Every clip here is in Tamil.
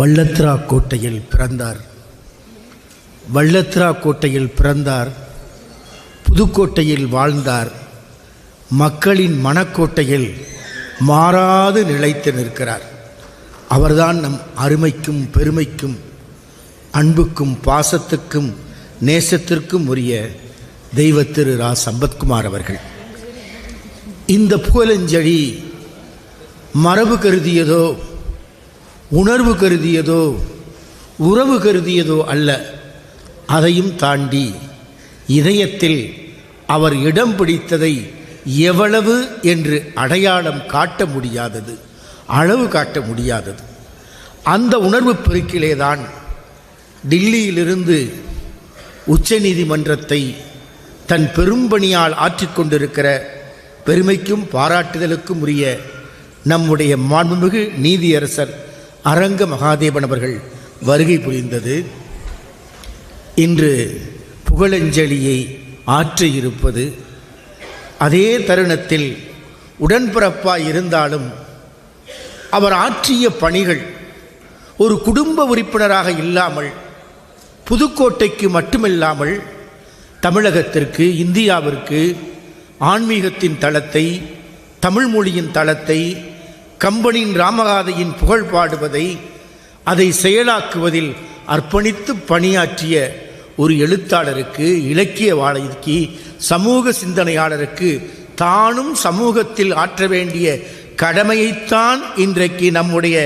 வள்ளத்ரா கோட்டையில் பிறந்தார். வள்ளத்ரா கோட்டையில் பிறந்தார். புதுக்கோட்டையில் வாழ்ந்தார். மக்களின் மனக்கோட்டையில் மாறாது நிலைத்து நிற்கிறார். அவர்தான் நம் அருமைக்கும் பெருமைக்கும் அன்புக்கும் பாசத்துக்கும் நேசத்திற்கும் உரிய தெய்வ திரு ரா. சம்பத்குமார் அவர்கள். இந்த புகழஞ்செடி மரபு கருதியதோ உணர்வு கருதியதோ உறவு கருதியதோ அல்ல. அதையும் தாண்டி இதயத்தில் அவர் இடம் பிடித்ததை எவ்வளவு என்று அடையாளம் காட்ட முடியாதது அளவு காட்ட முடியாதது. அந்த உணர்வு பெருக்கிலே தான் டில்லியிலிருந்து உச்சநீதிமன்றத்தை தன் பெரும்பணியால் ஆற்றிக்கொண்டிருக்கிற பெருமைக்கும் பாராட்டுதலுக்கும் உரிய நம்முடைய மாண்புமிகு நீதியரசர் அரங்க மகாதேவன் அவர்கள் வருகை புரிந்தது. இன்று புகழஞ்சலியை ஆற்றியிருப்பது இருப்பது அதே தருணத்தில் உடன்பிறப்பாய் இருந்தாலும் அவர் ஆற்றிய பணிகள் ஒரு குடும்ப உறுப்பினராக இல்லாமல் புதுக்கோட்டைக்கு மட்டுமில்லாமல் தமிழகத்திற்கு இந்தியாவிற்கு ஆன்மீகத்தின் தளத்தை தமிழ் மொழியின் தளத்தை கம்பனின் ராமகாதையின் புகழ் பாடுவதை அதை செயலாக்குவதில் அர்ப்பணித்து பணியாற்றிய ஒரு எழுத்தாளருக்கு இலக்கியவாளருக்கு சமூக சிந்தனையாளருக்கு தானும் சமூகத்தில் ஆற்ற வேண்டிய கடமையைத்தான் இன்றைக்கு நம்முடைய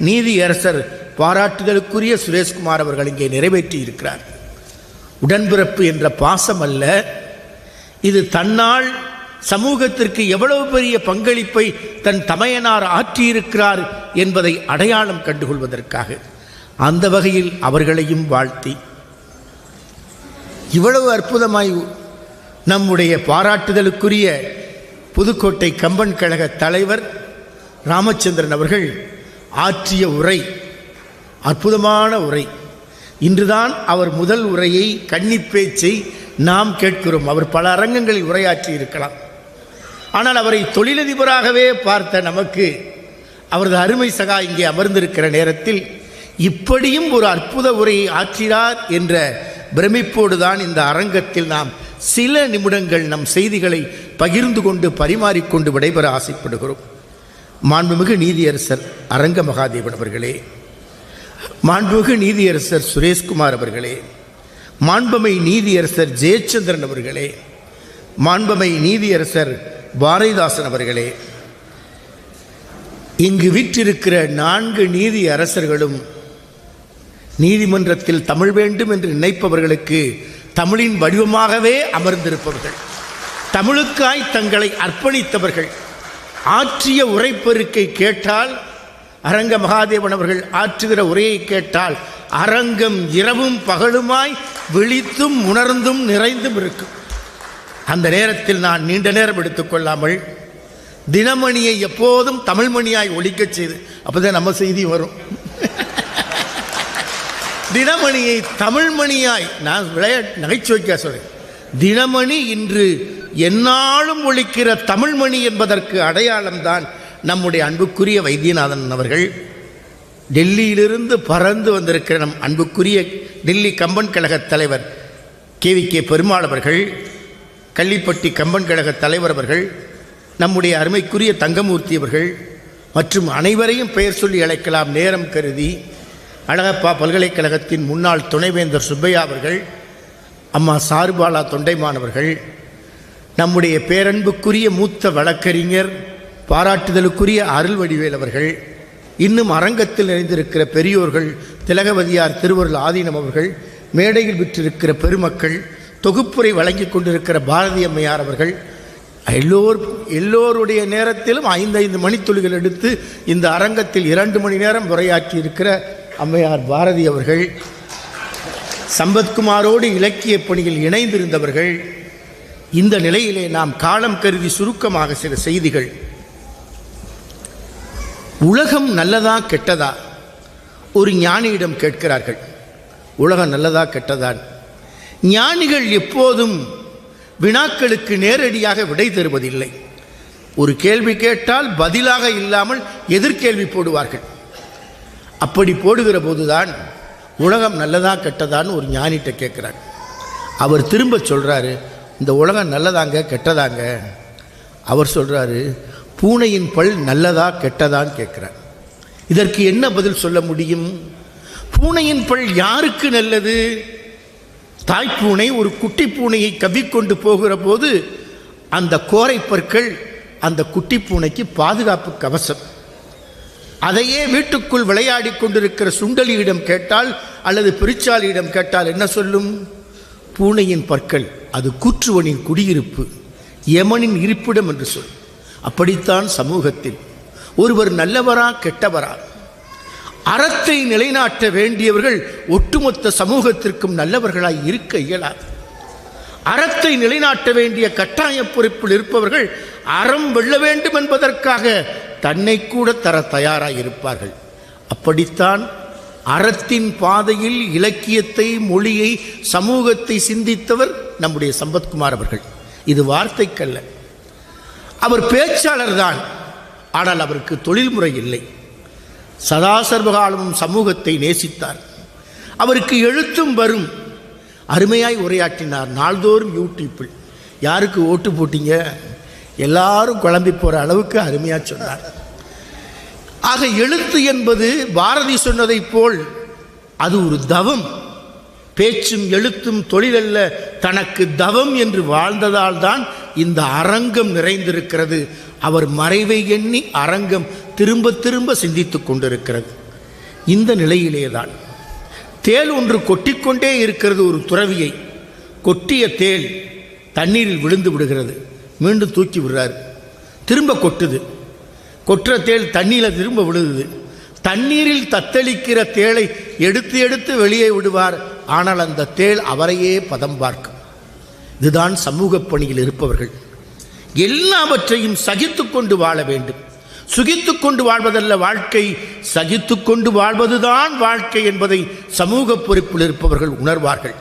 நீதியரசர் பாராட்டுதலுக்குரிய சுரேஷ்குமார் அவர்கள் இங்கே நிறைவேற்றி இருக்கிறார் உடன்பிறப்பு என்ற பாசம் அல்ல இது தன்னால் சமூகத்திற்கு எவ்வளவு பெரிய பங்களிப்பை தன் தமையனார் ஆற்றியிருக்கிறார் என்பதை அடையாளம் கண்டுகொள்வதற்காக அந்த வகையில் அவர்களையும் வாழ்த்தி. இவ்வளவு அற்புதமாய் நம்முடைய பாராட்டுதலுக்குரிய புதுக்கோட்டை கம்பன் கழக தலைவர் ராமச்சந்திரன் அவர்கள் ஆற்றிய உரை அற்புதமான உரை. இன்றுதான் அவர் முதல் உரையை கன்னிப்பேச்சை நாம் கேட்கிறோம். அவர் பல அரங்கங்களில் உரையாற்றி இருக்கலாம் ஆனால் அவரை தொழிலதிபராகவே பார்த்த நமக்கு அவரது அருமை சகா இங்கே அமர்ந்திருக்கிற நேரத்தில் இப்படியும் ஒரு அற்புத உரையை ஆற்றினார் என்ற பிரமிப்போடு தான் இந்த அரங்கத்தில் நாம் சில நிமிடங்கள் நம் செய்திகளை பகிர்ந்து கொண்டு பரிமாறிக்கொண்டு விடைபெற ஆசைப்படுகிறோம். மாண்புமிகு நீதியரசர் அரங்க மகாதேவன் அவர்களே மாண்புமிகு நீதியரசர் சுரேஷ்குமார் அவர்களே மாண்பமை நீதியரசர் ஜெயச்சந்திரன் அவர்களே மாண்பமை நீதியரசர் பாரதிதாசன் அவர்களே இங்கு விற்றிருக்கிற நான்கு நீதி அரசர்களும் நீதிமன்றத்தில் தமிழ் வேண்டும் என்று நினைப்பவர்களுக்கு தமிழின் வடிவமாகவே அமர்ந்திருப்பவர்கள். தமிழுக்காய் தங்களை அர்ப்பணித்தவர்கள். ஆற்றிய உரைப்பெருக்கை கேட்டால் அரங்க மகாதேவன் அவர்கள் ஆற்றுகிற உரையை கேட்டால் அரங்கம் இரவும் பகலுமாய் விழித்தும் உணர்ந்தும் நிறைந்தும் இருக்கும். அந்த நேரத்தில் நான் நீண்ட நேரம் எடுத்துக்கொள்ளாமல் தினமணியை எப்போதும் தமிழ்மணியாய் ஒழிக்கச் செய்து அப்போதான் நம்ம செய்தி வரும். தினமணியை தமிழ்மணியாய் நான் விளையாட்டு நகைச்சுவைக்க சொல்றேன். தினமணி இன்று என்னாலும் ஒழிக்கிற தமிழ்மணி என்பதற்கு அடையாளம்தான் நம்முடைய அன்புக்குரிய வைத்தியநாதன் அவர்கள். டெல்லியிலிருந்து பறந்து வந்திருக்கிற நம் அன்புக்குரிய டெல்லி கம்பன் கழக தலைவர் கே வி கே பெருமாள் அவர்கள் கள்ளிப்பட்டி கம்பன் கழக தலைவர் அவர்கள் நம்முடைய அருமைக்குரிய தங்கமூர்த்தி அவர்கள் மற்றும் அனைவரையும் பெயர் சொல்லி அழைக்கலாம் நேரம் கருதி அழகப்பா பல்கலைக்கழகத்தின் முன்னாள் துணைவேந்தர் சுப்பையா அவர்கள் அம்மா சாருபாலா தொண்டைமானவர்கள் நம்முடைய பேரன்புக்குரிய மூத்த வழக்கறிஞர் பாராட்டுதலுக்குரிய அருள் வடிவேல் அவர்கள் இன்னும் அரங்கத்தில் நிறைந்திருக்கிற பெரியோர்கள் திலகவதியார் திருவருள் ஆதீனம் அவர்கள் மேடையில் விற்றிருக்கிற பெருமக்கள் தொகுப்புரை வழங்கி கொண்டிருக்கிற பாரதி அம்மையார் அவர்கள் எல்லோர் எல்லோருடைய நேரத்திலும் ஐந்து ஐந்து மணித்துளிகள் எடுத்து இந்த அரங்கத்தில் இரண்டு மணி நேரம் உரையாற்றி இருக்கிற அம்மையார் பாரதி அவர்கள் சம்பத்குமாரோடு இலக்கிய பணியில் இணைந்திருந்தவர்கள் இந்த நிலையிலே நாம் காலம் கருதி சுருக்கமாக சில செய்திகள். உலகம் நல்லதா கெட்டதா? ஒரு ஞானியிடம் கேட்கிறார்கள். உலகம் நல்லதா கெட்டதா? ஞானிகள் எப்போதும் வினாக்களுக்கு நேரடியாக விடை தருவதில்லை. ஒரு கேள்வி கேட்டால் பதிலாக இல்லாமல் எதிர்கேள்வி போடுவார்கள். அப்படி போடுகிற போதுதான் உலகம் நல்லதா கெட்டதான்னு ஒரு ஞானிகிட்ட கேட்குறாங்க அவர் திரும்ப சொல்கிறாரு இந்த உலகம் நல்லதாங்க கெட்டதாங்க? அவர் சொல்கிறாரு பூனையின் பல் நல்லதா கெட்டதான்னு கேட்குறார். இதற்கு என்ன பதில் சொல்ல முடியும்? பூனையின் பல் யாருக்கு நல்லது? தாய்ப்பூனை ஒரு குட்டி பூனையை கவ்விக்கொண்டு போகிற போது அந்த கோரை பற்கள் அந்த குட்டி பூனைக்கு பாதுகாப்பு கவசம். அதையே வீட்டுக்குள் விளையாடி கொண்டிருக்கிற சுண்டலியிடம் கேட்டால் அல்லது பிரிச்சாலியிடம் கேட்டால் என்ன சொல்லும்? பூனையின் பற்கள் அது கூற்றுவனின் குடியிருப்பு யமனின் இருப்பிடம் என்று சொல். அப்படித்தான் சமூகத்தில். ஒருவர் நல்லவரா கெட்டவரா? அறத்தை நிலைநாட்ட வேண்டியவர்கள் ஒட்டுமொத்த சமூகத்திற்கும் நல்லவர்களாய் இருக்க இயலாது. அறத்தை நிலைநாட்ட வேண்டிய கட்டாய பொறுப்பில் இருப்பவர்கள் அறம் வெல்ல வேண்டும் என்பதற்காக தன்னை கூட தர தயாராக இருப்பார்கள். அப்படித்தான் அறத்தின் பாதையில் இலக்கியத்தை மொழியை சமூகத்தை சிந்தித்தவர் நம்முடைய சம்பத்குமார் அவர்கள். இது வார்த்தைக்கல்ல. அவர் பேச்சாளர் தான் ஆனால் அவருக்கு தொழில்முறை இல்லை. சதாசர்வகாலமும் சமூகத்தை நேசித்தார். அவருக்கு எழுத்தும் வரும். அருமையாய் உரையாற்றினார். நாள்தோறும் யூடியூப்பில். யாருக்கு ஓட்டு போட்டீங்க? எல்லாரும் குழம்பி போகிற அளவுக்கு அருமையாக சொன்னார். ஆக எழுத்து என்பது பாரதி சொன்னதைப் போல் அது ஒரு தவம். பேச்சும் எழுத்தும் தொழிலல்ல தனக்கு தவம் என்று வாழ்ந்ததால் தான் இந்த அரங்கம் நிறைந்திருக்கிறது. அவர் மறைவை எண்ணி அரங்கம் திரும்ப திரும்ப சிந்தித்துக் கொண்டிருக்கிறது. இந்த நிலையிலேதான் தான் தேள் ஒன்று கொட்டிக்கொண்டே இருக்கிறது ஒரு துறவியை. கொட்டிய தேள் தண்ணீரில் விழுந்து விடுகிறது. மீண்டும் தூக்கி விடுறாரு. திரும்ப கொட்டுது. கொற்ற தேள் தண்ணீரில் திரும்ப விழுகுது. தண்ணீரில் தத்தளிக்கிற தேளை எடுத்து எடுத்து வெளியே விடுவார். ஆனால் அந்த தேள் அவரையே பதம் பார்க்கும். இதுதான் சமூக பணியில் இருப்பவர்கள். எல்லாவற்றையும் சகித்து கொண்டு வாழ வேண்டும். சுகித்து கொண்டு வாழ்வதல்ல வாழ்க்கை சகித்து கொண்டு வாழ்வதுதான் வாழ்க்கை என்பதை சமூக பொறுப்பில் இருப்பவர்கள் உணர்வார்கள்.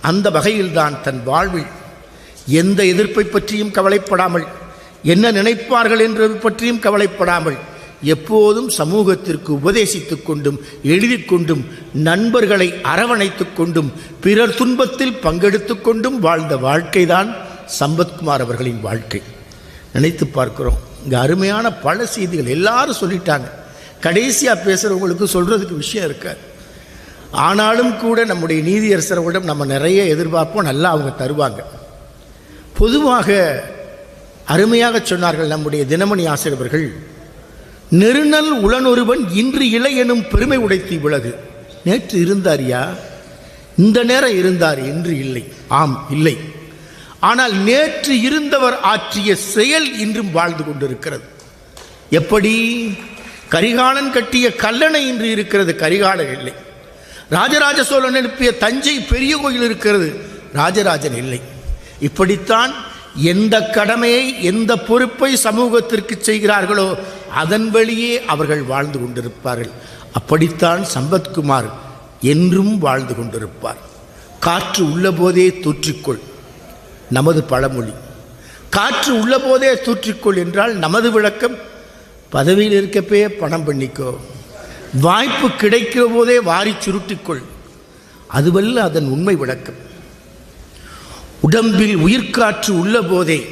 அந்த வகையில்தான் தன் வாழ்வில் எந்த எதிர்ப்பை பற்றியும் கவலைப்படாமல் என்ன நினைப்பார்கள் என்பது பற்றியும் கவலைப்படாமல் எப்போதும் சமூகத்திற்கு உபதேசித்துக் கொண்டும் எழுதிக்கொண்டும் நண்பர்களை அரவணைத்துக் கொண்டும் பிறர் துன்பத்தில் பங்கெடுத்து கொண்டும் வாழ்ந்த வாழ்க்கைதான் சம்பத்குமார் அவர்களின் வாழ்க்கை. நினைத்து பார்க்கிறோம். இங்கே அருமையான பல செய்திகள் எல்லாரும் சொல்லிட்டாங்க. கடைசியாக பேசுகிறவங்களுக்கு சொல்கிறதுக்கு விஷயம் இருக்காது. ஆனாலும் கூட நம்முடைய நீதியரசர்களிடம் நம்ம நிறைய எதிர்பார்ப்போம் நல்லா அவங்க தருவாங்க. பொதுவாக அருமையாக சொன்னார்கள் நம்முடைய தினமணி ஆசிரியர்கள் நெருநல் உளனொருவன் இன்று இலை எனும் பெருமை உடைத்து விலகு. நேற்று இருந்தாரியா இந்த நேரம் இருந்தார் இன்று இல்லை. ஆம் இல்லை. ஆனால் நேற்று இருந்தவர் ஆற்றிய செயல் இன்றும் வாழ்ந்து கொண்டிருக்கிறது. எப்படி? கரிகாலன் கட்டிய கல்லணை இன்று இருக்கிறது கரிகாலன் இல்லை. ராஜராஜ சோழன் எழுப்பிய தஞ்சை பெரிய கோயில் இருக்கிறது ராஜராஜன் இல்லை. இப்படித்தான் எந்த கடமையை எந்த பொறுப்பை சமூகத்திற்கு செய்கிறார்களோ அதன் வழியே அவர்கள் வாழ்ந்து கொண்டிருப்பார்கள். அப்படித்தான் சம்பத்குமார் என்றும் வாழ்ந்து கொண்டிருப்பார். காற்று உள்ளபோதே தொற்றிக்கொள். நமது பழமொழி. காற்று உள்ளபோதே தூற்றிக்கொள் என்றால் நமது விளக்கம் பதவியில் இருக்கப்பே பணம் பண்ணிக்கோ. வாய்ப்பு கிடைக்கிற போதே வாரி சுருட்டிக்கொள். அதுவல்ல அதன் உண்மை விளக்கம். உடம்பில் உயிர்காற்று உள்ள போதே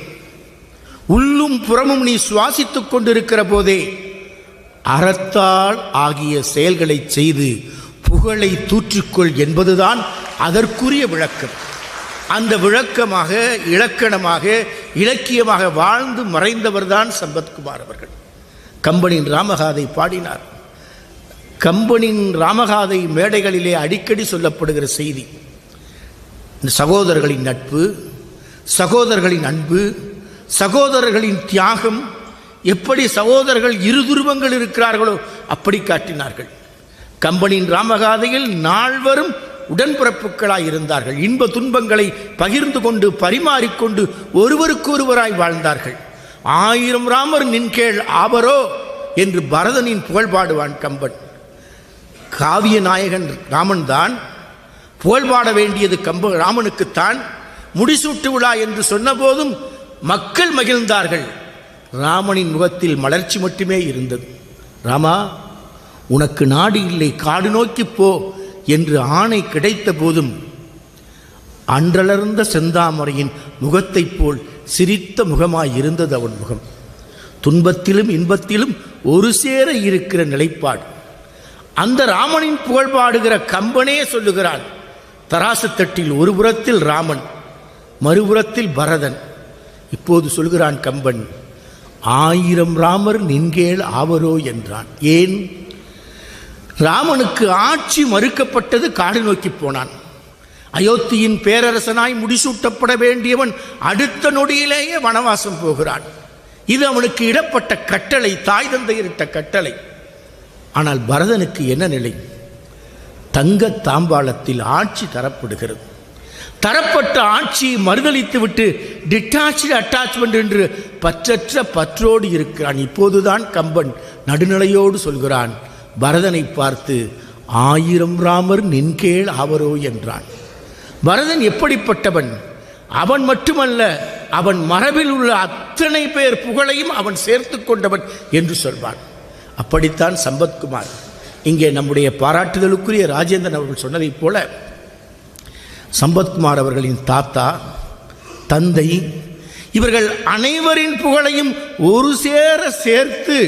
உள்ளும் புறமும் நீ சுவாசித்துக் கொண்டிருக்கிற போதே அறத்தால் ஆகிய செயல்களை செய்து புகழை தூற்றிக்கொள் என்பதுதான் அதற்குரிய விளக்கம். அந்த விளக்கமாக இலக்கணமாக இலக்கியமாக வாழ்ந்து மறைந்தவர்தான் சம்பத்குமார் அவர்கள். கம்பனின் ராமகாதை பாடினார். கம்பனின் ராமகாதை மேடைகளிலே அடிக்கடி சொல்லப்படுகிற செய்தி சகோதரர்களின் நட்பு சகோதரர்களின் அன்பு சகோதரர்களின் தியாகம் எப்படி சகோதரர்கள் இரு துருவங்கள் இருக்கிறார்களோ அப்படி காட்டினார்கள். கம்பனின் ராமகாதையில் நால்வரும் உடன்பிறப்புகளாய் இருந்தார்கள். இன்ப துன்பங்களை பகிர்ந்து கொண்டு பரிமாறிக்கொண்டு ஒருவருக்கொருவராய் வாழ்ந்தார்கள். ஆயிரம் ராமர் நின்கேள் ஆவரோ என்று பரதனின் புகழ் பாடுவான் கம்பன். காவிய நாயகன் ராமன் தான். புகழ் பாட வேண்டியது கம்ப ராமனுக்குத்தான் முடிசூட்டு விழா என்று சொன்னபோதும் மக்கள் மகிழ்ந்தார்கள். ராமனின் முகத்தில் மலர்ச்சி மட்டுமே இருந்தது. ராமா உனக்கு நாடு இல்லை காடு நோக்கி போ. என்று ஆணை கிடைத்த போதும் அன்றளர்ந்த செந்தாமரையின் முகத்தைப் போல் சிரித்த முகமாய் இருந்தது அவன் முகம். துன்பத்திலும் இன்பத்திலும் ஒரு சேர இருக்கிற நிலைப்பாடு. அந்த ராமனின் புகழ் பாடுகிற கம்பனே சொல்லுகிறான் தராசு தட்டில் ஒரு புறத்தில் ராமன் மறுபுறத்தில் பரதன். இப்போது சொல்கிறான் கம்பன் ஆயிரம் ராமர் நின்கேள் ஆவரோ என்றான். ஏன்? ராமனுக்கு ஆட்சி மறுக்கப்பட்டது காடு நோக்கி போனான். அயோத்தியின் பேரரசனாய் முடிசூட்டப்பட வேண்டியவன் அடுத்த நொடியிலேயே வனவாசம் போகிறான். இது அவனுக்கு இடப்பட்ட கட்டளை தாய் தந்தையிட்ட கட்டளை. ஆனால் பரதனுக்கு என்ன நிலை? தங்க தாம்பாளத்தில் ஆட்சி தரப்படுகிறது. தரப்பட்ட ஆட்சியை மறுதளித்து விட்டு டிட்டாச்சு அட்டாச்மெண்ட் என்று பற்றற்ற பற்றோடு இருக்கிறான். இப்போதுதான் கம்பன் நடுநிலையோடு சொல்கிறான். பரதனை பார்த்து ஆயிரம் ராமர் நின்கேள் அவரோ என்றான். பரதன் எப்படிப்பட்டவன்? அவன் மட்டுமல்ல அவன் மரபில் உள்ள அத்தனை பேர் புகழையும் அவன் சேர்த்து கொண்டவன் என்று சொல்வான். அப்படித்தான் சம்பத்குமார். இங்கே நம்முடைய பாராட்டுதலுக்குரிய ராஜேந்திரன் அவர்கள் சொன்னதைப் போல சம்பத்குமார் அவர்களின் தாத்தா தந்தை இவர்கள் அனைவரின் புகழையும் ஒரு சேர சேர்த்து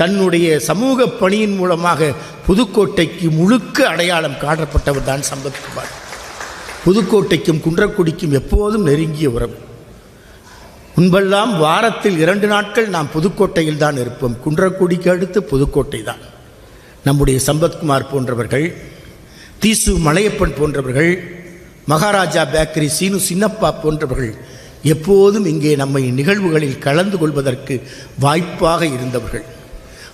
தன்னுடைய சமூக பணியின் மூலமாக புதுக்கோட்டைக்கு முழுக்க அடையாளம் காட்டப்பட்டவர் தான் சம்பத்குமார். புதுக்கோட்டைக்கும் குன்றக்குடிக்கும் எப்போதும் நெருங்கிய உறவு. முன்பெல்லாம் வாரத்தில் இரண்டு நாட்கள் நாம் புதுக்கோட்டையில் தான் இருப்போம். குன்றக்குடிக்கு அடுத்து புதுக்கோட்டை தான். நம்முடைய சம்பத்குமார் போன்றவர்கள் தீசு மலையப்பன் போன்றவர்கள் மகாராஜா பேக்கரி சீனு சின்னப்பா போன்றவர்கள் எப்போதும் இங்கே நம்மை நிகழ்வுகளில் கலந்து கொள்வதற்கு வாய்ப்பாக இருந்தவர்கள்.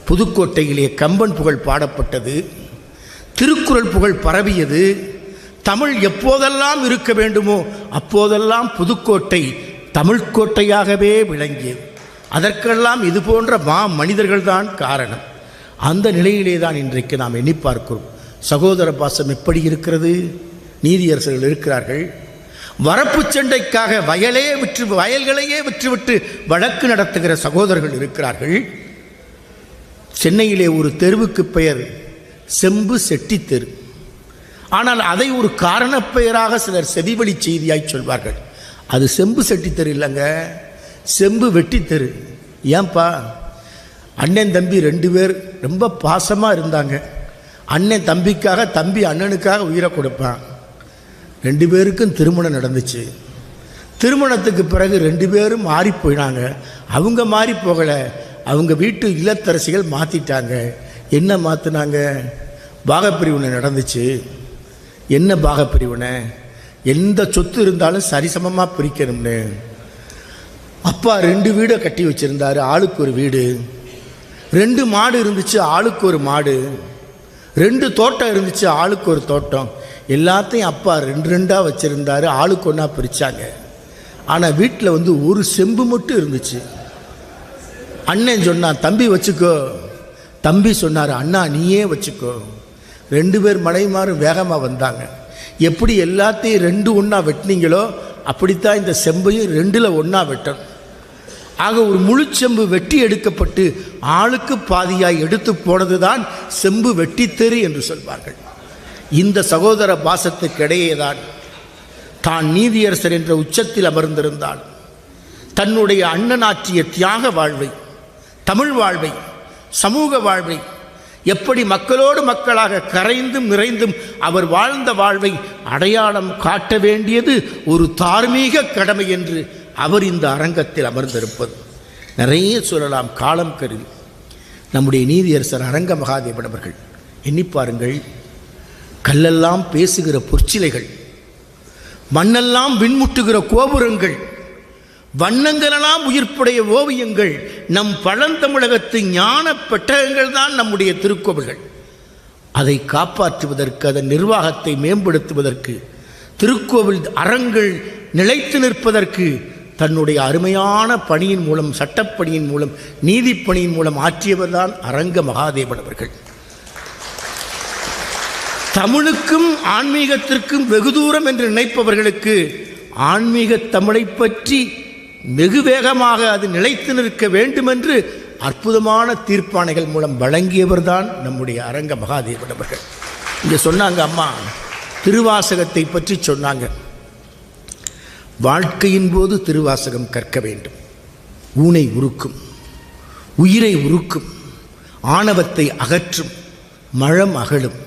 புதுக்கோட்டையிலே கம்பன் புகழ் பாடப்பட்டது திருக்குறள் புகழ் பரவியது தமிழ் எப்போதெல்லாம் இருக்க வேண்டுமோ அப்போதெல்லாம் புதுக்கோட்டை தமிழ்கோட்டையாகவே விளங்கியது. அதற்கெல்லாம் இது போன்ற மா மனிதர்கள்தான் காரணம். அந்த நிலையிலே தான் இன்றைக்கு நாம் எண்ணி பார்க்கிறோம். சகோதர பாசம் எப்படி இருக்கிறது? நீதியரசர்கள் இருக்கிறார்கள். வரப்பு சண்டைக்காக வயலே விற்று வயல்களையே விற்றுவிட்டு வழக்கு நடத்துகிற சகோதரர்கள் இருக்கிறார்கள். சென்னையிலே ஒரு தெருவுக்கு பெயர் செம்பு செட்டி தெரு ஆனால் அதை ஒரு காரணப்பெயராக சிலர் செவிவழி செய்தியாய் சொல்வார்கள். அது செம்பு செட்டி தெரு இல்லைங்க செம்பு வெட்டி தெரு ஏன்பா? அண்ணன் தம்பி ரெண்டு பேர் ரொம்ப பாசமாக இருந்தாங்க. அண்ணன் தம்பிக்காக தம்பி அண்ணனுக்காக உயிரை கொடுப்பான். ரெண்டு பேருக்கும் திருமணம் நடந்துச்சு. திருமணத்துக்கு பிறகு ரெண்டு பேரும் மாறி போயினாங்க. அவங்க மாறி போகலை. அவங்க வீட்டு இல்லத்தரசிகள் மாற்றிட்டாங்க என்ன மாற்றினாங்க பாகப்பிரிவினை நடந்துச்சு. என்ன பாகப்பிரிவினை? எந்த சொத்து இருந்தாலும் சரிசமமாக பிரிக்கணும்னு. அப்பா ரெண்டு வீடை கட்டி வச்சுருந்தார். ஆளுக்கு ஒரு வீடு. ரெண்டு மாடு இருந்துச்சு ஆளுக்கு ஒரு மாடு. ரெண்டு தோட்டம் இருந்துச்சு ஆளுக்கு ஒரு தோட்டம். எல்லாத்தையும் அப்பா ரெண்டு ரெண்டாக வச்சுருந்தாரு. ஆளுக்கு ஒன்றா பிரித்தாங்க ஆனால் வீட்டில் வந்து ஒரு செம்பு மட்டும் இருந்துச்சு. அண்ணன் சொன்னான் தம்பி வச்சுக்கோ. தம்பி சொன்னார் அண்ணா நீயே வச்சுக்கோ. ரெண்டு பேர் மனைவிமாரும் வேகமாக வந்தாங்க. எப்படி எல்லாத்தையும் ரெண்டு ஒன்றா வெட்டினீங்களோ அப்படித்தான் இந்த செம்பையும் ரெண்டில் ஒன்றா வெட்டணும். ஆக ஒரு முழு செம்பு வெட்டி எடுக்கப்பட்டு ஆளுக்கு பாதியாய் எடுத்து போனது தான் செம்பு வெட்டித்தெரு என்று சொல்வார்கள். இந்த சகோதர பாசத்துக்கு தான் தான் நீதியரசர் என்ற உச்சத்தில் அமர்ந்திருந்தால் தன்னுடைய அண்ணனாற்றிய தியாக வாழ்வை தமிழ் வாழ்வை சமூக வாழ்வை எப்படி மக்களோடு மக்களாக கரைந்தும் நிறைந்தும் அவர் வாழ்ந்த வாழ்வை அடையாளம் காட்ட வேண்டியது ஒரு தார்மீக கடமை என்று அவர் இந்த அரங்கத்தில் அமர்ந்திருப்பது. நிறைய சொல்லலாம் காலம் கருதி. நம்முடைய நீதியரசர் அரங்க மகாதேவன் அவர்கள் எண்ணி பாருங்கள் கல்லெல்லாம் பேசுகிற பொற்சிலைகள் மண்ணெல்லாம் விண்முட்டுகிற கோபுரங்கள் வண்ணங்களெல்லாம் உயிர்ப்புடைய ஓவியங்கள் நம் பழந்தமிழகத்து ஞான பெட்டகங்கள் தான் நம்முடைய திருக்கோவில்கள். அதை காப்பாற்றுவதற்கு அதன் நிர்வாகத்தை மேம்படுத்துவதற்கு திருக்கோவில் அறங்கள் நிலைத்து நிற்பதற்கு தன்னுடைய அருமையான பணியின் மூலம் சட்டப்பணியின் மூலம் நீதிப்பணியின் மூலம் ஆற்றியவர்தான் அரங்க மகாதேவன் அவர்கள். தமிழுக்கும் ஆன்மீகத்திற்கும் வெகு தூரம் என்று நினைப்பவர்களுக்கு ஆன்மீக தமிழை பற்றி வெகு வேகமாக அது நிலைத்து நிற்க வேண்டும் என்று அற்புதமான தீர்ப்பானைகள் மூலம் வழங்கியவர்தான் நம்முடைய அரங்க மகாதேவன் அவர்கள். இங்கே சொன்னாங்க அம்மா திருவாசகத்தை பற்றி சொன்னாங்க. வாழ்க்கையின் போது திருவாசகம் கற்க வேண்டும். ஊனை உருக்கும் உயிரை உருக்கும் ஆணவத்தை அகற்றும் மழம் அகலும்.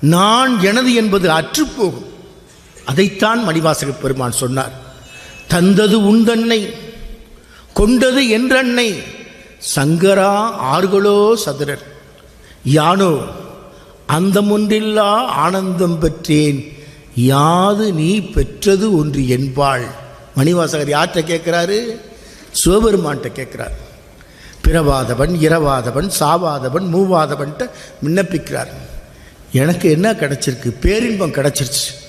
நான் எனது என்பது அற்றுப்போகும். அதைத்தான் மணிவாசக பெருமான் சொன்னார். தந்தது உந்தன்னை கொண்டது என்றன்னை. சங்கரா ஆர்களோ சதுரர். யானோ அந்தமொன்றில்லா ஆனந்தம் பெற்றேன். யாது நீ பெற்றது ஒன்று என்பாள். மணிவாசகர் யார்கிட்ட கேட்குறாரு? சிவபெருமான்கிட்ட கேட்குறார். பிறவாதவன் இரவாதவன் சாவாதவன் மூவாதவன்ட்ட விண்ணப்பிக்கிறார். எனக்கு என்ன கிடச்சிருக்கு? பேரின்பம் கிடைச்சிருச்சு.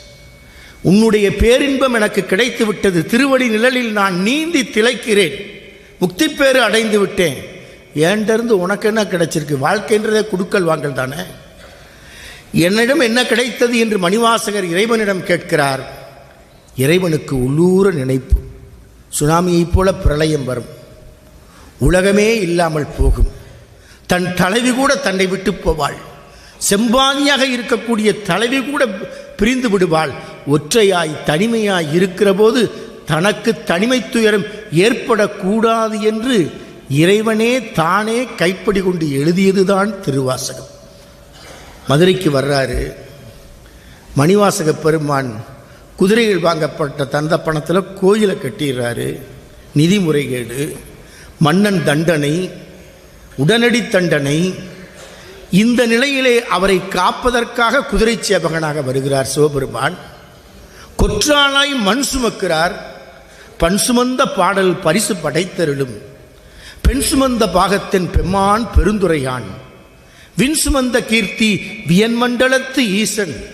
உன்னுடைய பேரின்பம் எனக்கு கிடைத்து விட்டது திருவடி நிழலில் நான் நீந்தி திளைக்கிறேன். முக்தி பேறு அடைந்து விட்டேன். ஏண்டிருந்து உனக்கு என்ன கிடைச்சிருக்கு? வாழ்க்கைன்றதே குடுக்கல் வாங்கல் தானே? என்னிடம் என்ன கிடைத்தது என்று மணிவாசகர் இறைவனிடம் கேட்கிறார். இறைவனுக்கு உள்ளூர நினைப்பு. சுனாமியைப் போல பிரளயம் வரும். உலகமே இல்லாமல் போகும். தன் தலைவி கூட தன்னை விட்டு போவாள். செம்பாதியாக இருக்கக்கூடிய தலைவி கூட பிரிந்து விடுவாள். ஒற்றையாய் தனிமையாய் இருக்கிற போது தனக்கு தனிமை துயரம் ஏற்படக்கூடாது என்று இறைவனே தானே கைப்படி கொண்டு எழுதியதுதான் திருவாசகம். மதுரைக்கு வர்றாரு. மணிவாசக பெருமான் குதிரைகள் வாங்கப்பட்ட தந்த பணத்தில் கோயிலை கட்டிடுறாரு. நிதி முறைகேடு மன்னன் தண்டனை உடனடி தண்டனை. இந்த நிலையிலே அவரை காப்பதற்காக குதிரை சேவகனாக வருகிறார் சிவபெருமான். கொற்றானாய் மண் சுமக்கிறார். பண் சுமந்த பாடல் பரிசு படைத்தருளும். பெண் சுமந்த பாகத்தின் பெம்மான் பெருந்துரையான். விண் சுமந்த கீர்த்தி வியன்மண்டலத்து ஈசன்.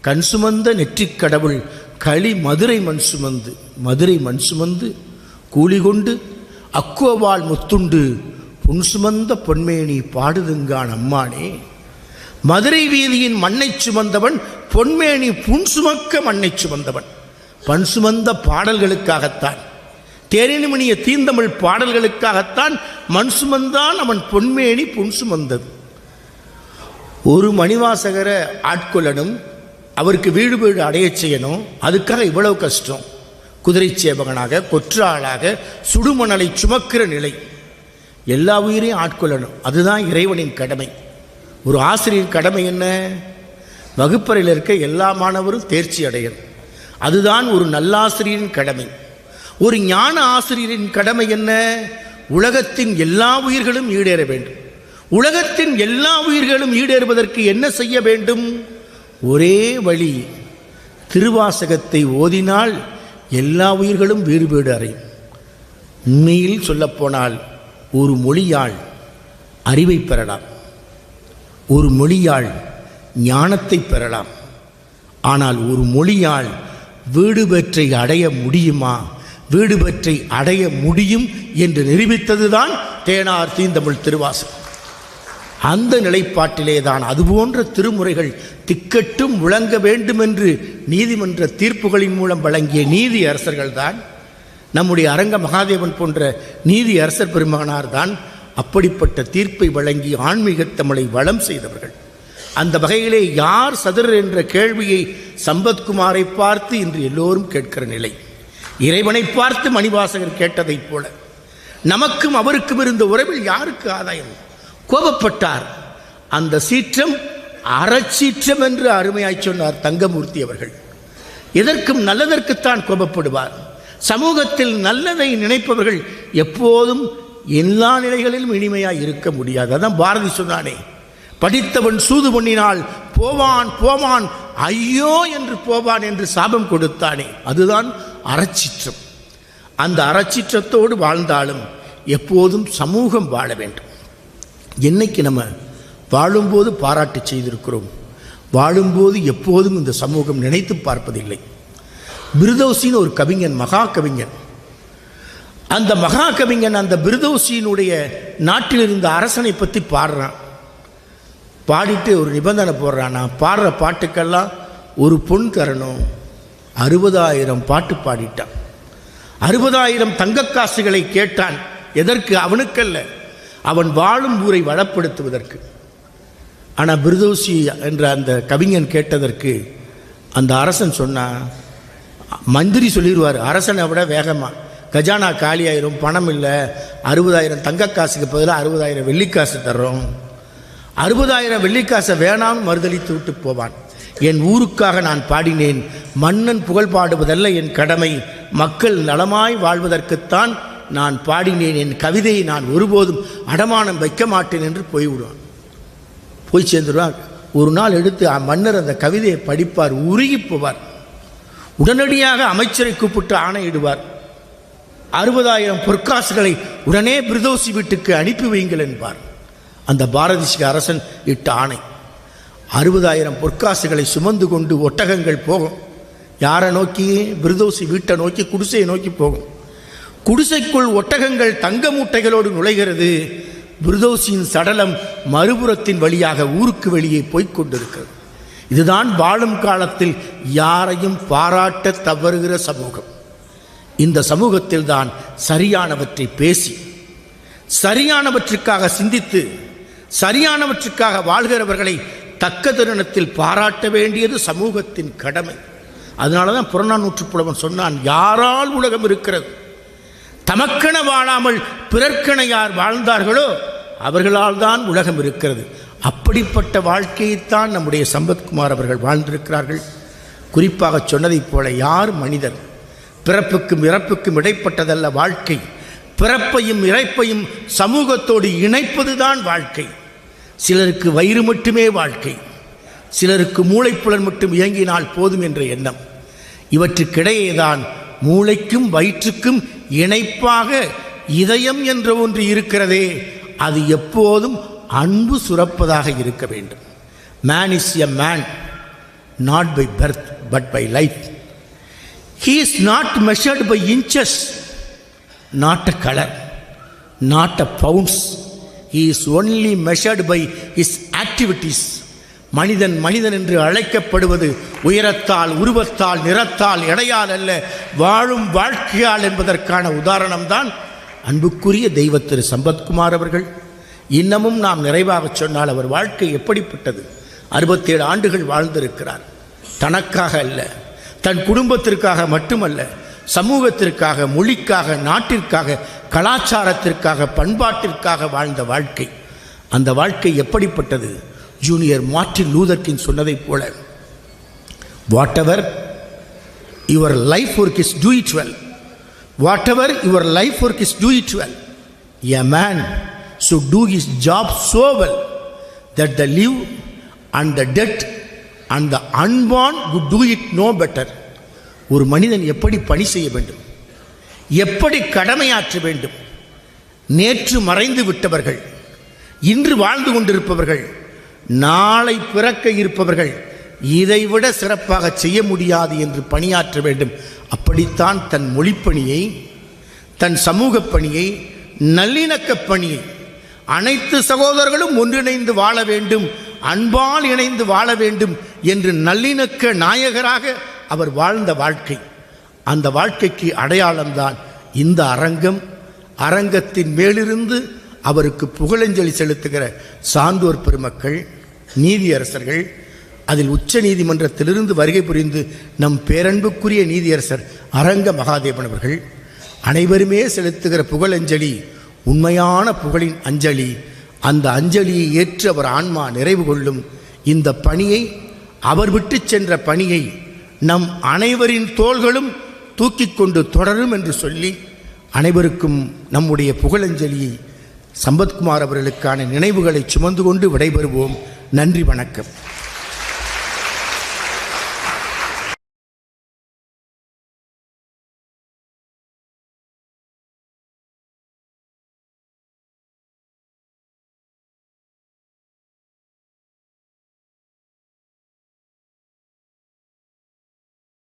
கண் சுமந்த நெற்றிக் கடவுள் களி மதுரை மண் சுமந்து மதுரை மண் சுமந்து கூலி கொண்டு அக்குவவாள் முத்துண்டு புன் சுமந்த பொன்மேனி பாடுதுங்கான் அம்மானே. மதுரை வீதியின் மண்ணை சுமந்தவன் பொன்மேனி புன் சுமக்க மண்ணை சுமந்தவன். பண் சுமந்த பாடல்களுக்காகத்தான் தேரினிமணிய தீந்தமிழ் பாடல்களுக்காகத்தான் மண் சுமந்தான் அவன் பொன்மேனி புன் சுமந்தது. ஒரு மணிவாசகரை ஆட்கொள்ளணும் அவருக்கு வீடு வீடு அடையச் செய்யணும் அதுக்காக இவ்வளவு கஷ்டம். குதிரை சேவகனாக கொற்றாளாக சுடுமணலை சுமக்கிற நிலை. எல்லா உயிரையும் ஆட்கொள்ளணும். அதுதான் இறைவனின் கடமை. ஒரு ஆசிரியர் கடமை என்ன? வகுப்பறையில் இருக்க எல்லா மாணவரும் தேர்ச்சி அடையணும். அதுதான் ஒரு நல்லாசிரியரின் கடமை. ஒரு ஞான ஆசிரியரின் கடமை என்ன? உலகத்தின் எல்லா உயிர்களும் ஈடேற வேண்டும். உலகத்தின் எல்லா உயிர்களும் ஈடேறுவதற்கு என்ன செய்ய வேண்டும்? ஒரே வழி திருவாசகத்தை ஓதினால் எல்லா உயிர்களும் வீடு வீடு அறையும். உண்மையில் சொல்லப்போனால் ஒரு மொழியால் அறிவை பெறலாம். ஒரு மொழியால் ஞானத்தை பெறலாம். ஆனால் ஒரு மொழியால் வீடு பெற்றை அடைய முடியுமா? வீடு பெற்றை அடைய முடியும் என்று நிரூபித்ததுதான் தேனார் தீந்தமிழ் திருவாசகம். அந்த நிலைப்பாட்டிலே தான் அதுபோன்ற திருமுறைகள் திக்கட்டும் விளங்க வேண்டும் என்று நீதிமன்ற தீர்ப்புகளின் மூலம் வழங்கிய நீதி அரசர்கள்தான் நம்முடைய அரங்க மகாதேவன் போன்ற நீதி அரசர் பெருமகனார் தான் அப்படிப்பட்ட தீர்ப்பை வழங்கி ஆன்மீகத் தமிழை வளம் செய்தவர்கள். அந்த வகையிலே யார் சதுரர் என்ற கேள்வியை சம்பத்குமாரை பார்த்து இன்று எல்லோரும் கேட்கிற நிலை. இறைவனை பார்த்து மணிவாசகர் கேட்டதைப் போல நமக்கும் அவருக்கும் இருந்த உறவில் யாருக்கு ஆதாயம்? கோபப்பட்டார். அந்த சீற்றம் அறச்சீற்றம் என்று அருமையாய் சொன்னார் தங்கமூர்த்தி அவர்கள். எதற்கும் நல்லதற்குத்தான் கோபப்படுவார். சமூகத்தில் நல்லதை நினைப்பவர்கள் எப்போதும் எல்லா நிலைகளிலும் இனிமையாக இருக்க முடியாது. அதான் பாரதி சொன்னானே படித்தவன் சூது பண்ணினால் போவான் போவான் ஐயோ என்று போவான் என்று சாபம் கொடுத்தானே. அதுதான் அறச்சிற்றம். அந்த அறச்சீற்றத்தோடு வாழ்ந்தாலும் எப்போதும் சமூகம் வாழ வேண்டும். என்னைக்கு நம்ம வாழும்போது பாராட்டு செய்திருக்கிறோம்? வாழும்போது எப்போதும் இந்த சமூகம் நினைத்து பார்ப்பதில்லை. பிருதோசின்னு ஒரு கவிஞன் மகா கவிஞன் அந்த மகா கவிஞன் அந்த பிரதோசியினுடைய நாட்டில் இருந்த அரசனை பற்றி பாடுறான். பாடிட்டு ஒரு நிபந்தனை போடுறான். நான் பாடுற பாட்டுக்கெல்லாம் ஒரு பொன் தரணும். அறுபதாயிரம் பாட்டு பாடிட்டான். அறுபதாயிரம் தங்கக்காசுகளை கேட்டான். எதற்கு? அவனுக்கல்ல. அவன் வாழும் ஊரை வளப்படுத்துவதற்கு. ஆனால் பிரதோசி என்ற அந்த கவிஞன் கேட்டதற்கு அந்த அரசன் சொன்னான். மந்திரி சொல்லிடுவார். அரசனை விட வேகமாக கஜானா காலியாயிரும் பணம் இல்லை. அறுபதாயிரம் தங்க காசுக்கு பதிலாக அறுபதாயிரம் வெள்ளிக்காசு தர்றோம். அறுபதாயிரம் வெள்ளிக்காசை வேணாம் மறுதளித்து விட்டு போவான். என் ஊருக்காக நான் பாடினேன். மன்னன் புகழ் பாடுவதல்ல என் கடமை. மக்கள் நலமாய் வாழ்வதற்குத்தான் நான் பாடினேன். என் கவிதையை நான் ஒருபோதும் அடமானம் வைக்க மாட்டேன் என்று போய்விடுவான். போய் சேர்ந்துடுவார். ஒரு நாள் எடுத்து அ- மன்னர் அந்த கவிதையை படிப்பார். உருகி போவார். உடனடியாக அமைச்சரை கூப்பிட்டு ஆணையிடுவார். அறுபதாயிரம் பொற்காசுகளை உடனே பிரதோசி வீட்டுக்கு அனுப்பி வையுங்கள் என்பார். அந்த பாரதிஷ்க அரசன் இட்ட ஆணை. அறுபதாயிரம் பொற்காசுகளை சுமந்து கொண்டு ஒட்டகங்கள் போகும். யாரை நோக்கி? பிரதோசி வீட்டை நோக்கி குடிசையை நோக்கி போகும். குடிசைக்குள் ஒட்டகங்கள் தங்க மூட்டைகளோடு நுழைகிறது. பிரதோசியின் சடலம் மறுபுறத்தின் வழியாக ஊருக்கு வெளியே போய்கொண்டிருக்கிறது இதுதான் வாழும் காலத்தில் யாரையும் பாராட்ட தவறுகிற சமூகம். இந்த சமூகத்தில் தான் சரியானவற்றை பேசி சரியானவற்றுக்காக சிந்தித்து சரியானவற்றுக்காக வாழ்கிறவர்களை தக்க தருணத்தில் பாராட்ட வேண்டியது சமூகத்தின் கடமை. அதனால தான் புறநானூற்று புலவன் சொன்னான் யாரால் உலகம் இருக்கிறது? தமக்கென வாழாமல் பிறர்க்கென யார் வாழ்ந்தார்களோ அவர்களால் தான் உலகம் இருக்கிறது. அப்படிப்பட்ட வாழ்க்கையைத்தான் நம்முடைய சம்பத்குமார் அவர்கள் வாழ்ந்திருக்கிறார்கள். குறிப்பாக சொன்னதைப் போல யார் மனிதன் பிறப்புக்கும் இறப்புக்கும் இடைப்பட்டதல்ல வாழ்க்கை. பிறப்பையும் இறப்பையும் சமூகத்தோடு இணைப்பதுதான் வாழ்க்கை. சிலருக்கு வயிறு மட்டுமே வாழ்க்கை. சிலருக்கு மூளைப்புலன் மட்டும் இயங்கினால் போதும் என்ற எண்ணம். இவற்றுக்கிடையேதான் மூளைக்கும் வயிற்றுக்கும் இணைப்பாக இதயம் என்ற ஒன்று இருக்கிறதே. அது எப்போதும் அன்பு சுரப்பதாக இருக்க வேண்டும். Man is a man not by birth but by life he is not measured by inches not a colour not a pounds he is only measured by his activities மனிதன் மனிதன் என்று அழைக்கப்படுவது உயரத்தால் உருவத்தால் நிறத்தால் எடையால் அல்ல வாழும் வாழ்க்கையால் என்பதற்கான உதாரணம்தான் அன்புக்குரிய தெய்வ திரு சம்பத்குமார் அவர்கள். இன்னமும் நாம் நிறைவாக சொன்னால் அவர் வாழ்க்கை எப்படிப்பட்டது? அறுபத்தேழு ஆண்டுகள் வாழ்ந்திருக்கிறார். தனக்காக அல்ல தன் குடும்பத்திற்காக மட்டுமல்ல சமூகத்திற்காக மொழிக்காக நாட்டிற்காக கலாச்சாரத்திற்காக பண்பாட்டிற்காக வாழ்ந்த வாழ்க்கை. அந்த வாழ்க்கை எப்படிப்பட்டது? ஜூனியர் மார்ட்டின் லூதர்கின் சொன்னதைப் போல. Whatever your life work is do it well whatever your life work is do it well a man should do is job so well that the live and the dead and the unborn could do it no better ஒரு மனிதன் எப்படி பணி செய்ய வேண்டும்? எப்படி கடமையாற்ற வேண்டும்? நேற்று மறைந்து விட்டவர்கள் இன்று வாழ்ந்து கொண்டிருப்பவர்கள் நாளை பிறக்க இருப்பவர்கள் இதைவிட சிறப்பாக செய்ய முடியாது என்று பணியாற்ற வேண்டும். அப்படித்தான் தன் மொழிப்பணியை தன் சமூக பணியை நல்லிணக்கப் பணியை அனைத்து சகோதரர்களும் ஒன்றிணைந்து வாழ வேண்டும் அன்பால் இணைந்து வாழ வேண்டும் என்று நல்லிணக்க நாயகராக அவர் வாழ்ந்த வாழ்க்கை. அந்த வாழ்க்கைக்கு அடையாளம்தான் இந்த அரங்கம். அரங்கத்தின் மேலிருந்து அவருக்கு புகழஞ்சலி செலுத்துகிற சான்றோர் பெருமக்கள் நீதியரசர்கள் அதில் உச்ச நீதிமன்றத்திலிருந்து வருகை புரிந்து நம் பேரன்புக்குரிய நீதியரசர் அரங்க மகாதேவன் அவர்கள் அனைவருமே செலுத்துகிற புகழஞ்சலி உண்மையான புகழின் அஞ்சலி. அந்த அஞ்சலியை ஏற்று அவர் ஆன்மா நிறைவு கொள்ளும் இந்த பணியை அவர் விட்டு சென்ற பணியை நம் அனைவரின் தோள்களும் தூக்கி கொண்டு தொடரும் என்று சொல்லி அனைவருக்கும் நம்முடைய புகழஞ்சலியை சம்பத்குமார் அவர்களுக்கான நினைவுகளை சுமந்து கொண்டு விடைபெறுவோம். நன்றி வணக்கம்.